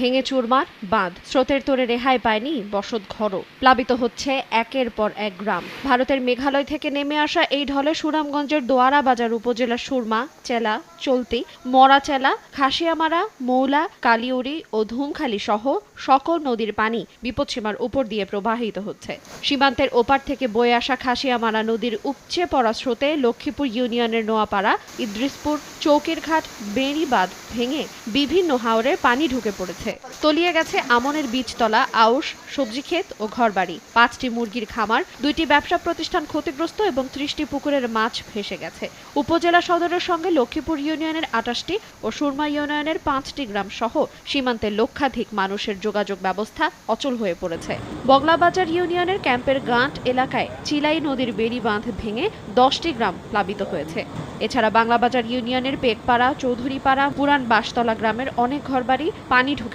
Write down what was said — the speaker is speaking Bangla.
ভেঙে চুরমার, বাঁধ। স্রোতের তোরে রেহাই পায়নি বসত ঘরও। প্লাবিত হচ্ছে একের পর এক গ্রাম। ভারতের মেঘালয় থেকে নেমে আসা এই ঢলে সুনামগঞ্জের দোয়ারা বাজার উপজেলার সুরমা, চেলা, চলতি মরাচেলা খাসিয়ামারা, মৌলা, কালিউরি ও ধুমখালি সহ সকল নদীর পানি বিপদসীমার উপর দিয়ে প্রবাহিত হচ্ছে। সীমান্তের ওপার থেকে বয়ে আসা খাসিয়ামারা নদীর উপচে পড়া স্রোতে লক্ষ্মীপুর ইউনিয়নের নোয়াপাড়া, ইদ্রিসপুর, চৌকিরঘাট, বেড়িবাঁধ ভেঙে বিভিন্ন হাওরে পানি ঢুকে পড়েছে। তলিয়ে গেছে আমনের বীজতলা, আউশ, সবজি ক্ষেত ও ঘরবাড়ি। পাঁচটি মুরগির খামার, দুইটি ব্যবসা প্রতিষ্ঠান ক্ষতিগ্রস্ত এবং ত্রিশটি পুকুরের মাছ ভেসে গেছে। উপজেলা সদরের সঙ্গে লক্ষ্মীপুর ইউনিয়নের আটাশটি ও সুরমা ইউনিয়নের পাঁচটি গ্রাম সহ সীমান্তের লক্ষাধিক মানুষের যোগাযোগ ব্যবস্থা অচল হয়ে পড়েছে। বগলাবাজার ইউনিয়নের ক্যাম্পের গাঁট এলাকায় চিলাই নদীর বেড়ি বাঁধ ভেঙে দশটি গ্রাম প্লাবিত হয়েছে। এছাড়া বাংলাবাজার ইউনিয়নের পেটপাড়া চৌধুরীপাড়া, পুরান বাসতলা গ্রামের অনেক ঘরবাড়ি পানি ঢুকে